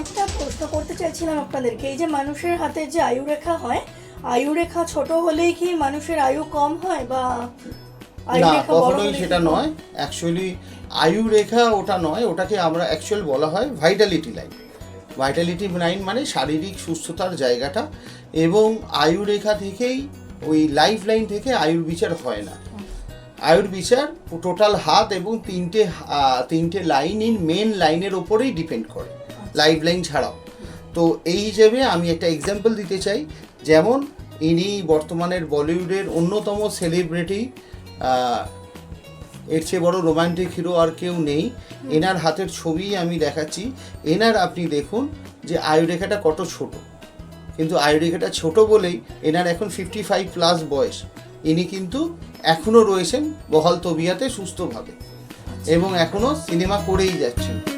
একটা প্রশ্ন করতে চাইছিলাম আপনাদেরকে এই যে মানুষের হাতে যে আয়ুরেখা হয় আয়ুরেখা ছোট হলেই কি মানুষের আয়ু কম হয় বা না কখনোই সেটা নয়। অ্যাকচুয়ালি আয়ু রেখা ওটা নয় ওটাকে আমরা অ্যাকচুয়াল বলা হয় ভাইটালিটি লাইন ভাইটালিটি লাইন মানে শারীরিক সুস্থতার জায়গাটা এবং আয়ু রেখা থেকেই ওই লাইফ লাইন থেকে আয়ুর বিচার হয় না। আয়ুর বিচার টোটাল হাত এবং তিনটে তিনটে লাইন ইন মেন লাইনের ওপরেই ডিপেন্ড করে। লাইফ লাইন ছাড়াও। তো এই হিসেবে আমি একটা এক্সাম্পল দিতে চাই। যেমন ইনি বর্তমানের বলিউডের অন্যতম সেলিব্রিটি এর চেয়ে বড় রোমান্টিক হিরো আর কেউ নেই। এনার হাতের ছবি আমি দেখাচ্ছি। এনার আপনি দেখুন যে আয়ুরেখাটা কত ছোট। কিন্তু আয়ুরেখাটা ছোট বলেই এনার এখন ফিফটি ফাইভ প্লাস বয়স। ইনি কিন্তু এখনও রয়েছেন বহাল তবিয়াতে সুস্থভাবে। এবং এখনও সিনেমা করেই যাচ্ছেন।